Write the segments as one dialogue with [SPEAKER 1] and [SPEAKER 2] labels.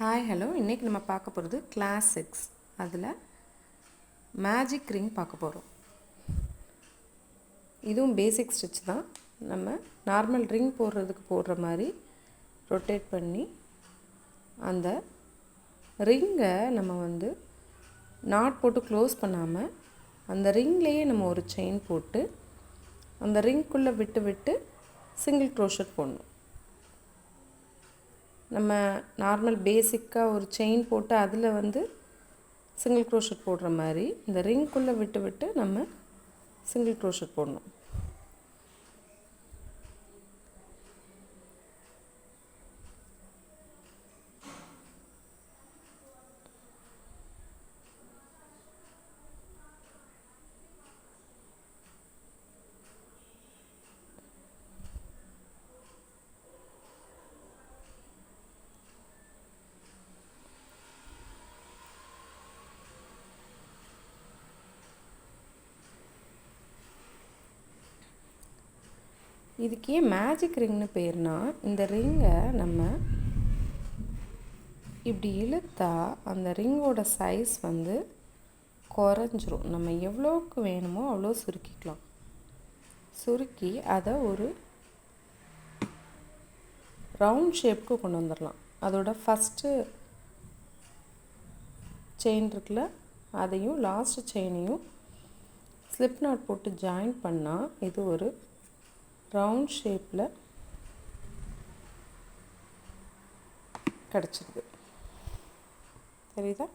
[SPEAKER 1] Hi hello இன்றைக்கி நம்ம பார்க்க போகிறது கிளாஸ் சிக்ஸ் அதில் மேஜிக் ரிங் பார்க்க போகிறோம் இதுவும் பேசிக் ஸ்டிச் தான். நம்ம நார்மல் ரிங் போடுறதுக்கு போடுற மாதிரி ரொட்டேட் பண்ணி அந்த ரிங்கை நம்ம வந்து நாட் போட்டு க்ளோஸ் பண்ணாமல் அந்த ரிங்லேயே நம்ம ஒரு செயின் போட்டு அந்த ரிங்குள்ளே விட்டு விட்டு சிங்கிள் க்ரோஷட் போடணும். நம்ம நார்மல் பேசிக்காக ஒரு செயின் போட்டு அதில் வந்து சிங்கிள் க்ரோஷட் போடுற மாதிரி இந்த ரிங்குள்ளே விட்டு விட்டு நம்ம சிங்கிள் க்ரோஷட் போடணும். இதுக்கு ஏன் மேஜிக் ரிங்னு பேர்னா இந்த ரிங்கை நம்ம இப்படி இழுத்தா அந்த ரிங்கோட சைஸ் வந்து குறைஞ்சிரும். நம்ம எவ்வளோக்கு வேணுமோ அவ்வளோ சுருக்கிக்கலாம். சுருக்கி அதை ஒரு ரவுண்ட் ஷேப்க்கு கொண்டு வந்துடலாம் அதோட ஃபஸ்ட்டு செயின் இருக்குல்ல அதையும் லாஸ்ட் செயினையும் ஸ்லிப் நாட் போட்டு ஜாயின் பண்ணால் இது ஒரு ரவுண்ட் ஷேப்பில் கிடச்சிருது. தெரியுதா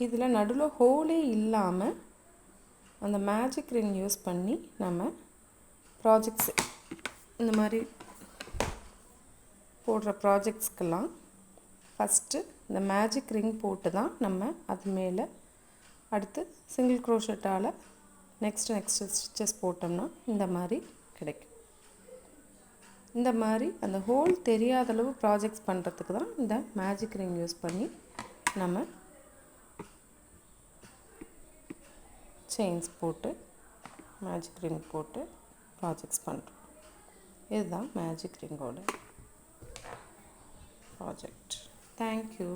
[SPEAKER 1] இதில் நடுவில் ஹோலே இல்லாமல் அந்த மேஜிக் ரிங் யூஸ் பண்ணி நம்ம ப்ராஜெக்ட்ஸ் இந்த மாதிரி போடுற ப்ராஜெக்ட்ஸ்க்கெல்லாம் ஃபஸ்ட்டு இந்த மேஜிக் ரிங் போட்டு தான் நம்ம அது மேலே அடுத்து சிங்கிள் க்ரோஷட்டால் நெக்ஸ்ட் நெக்ஸ்ட்டு ஸ்டிச்சஸ் போட்டோம்னா இந்த மாதிரி கிடைக்கும். இந்த மாதிரி அந்த ஹோல் தெரியாத அளவு ப்ராஜெக்ட்ஸ் பண்ணுறதுக்கு தான் இந்த மேஜிக் ரிங் யூஸ் பண்ணி நம்ம செயின்ஸ் போட்டு மேஜிக் ரிங் போட்டு ப்ராஜெக்ட்ஸ் பண்ணுறோம் இதுதான் மேஜிக் ரிங்கோட ப்ராஜெக்ட் தேங்க்யூ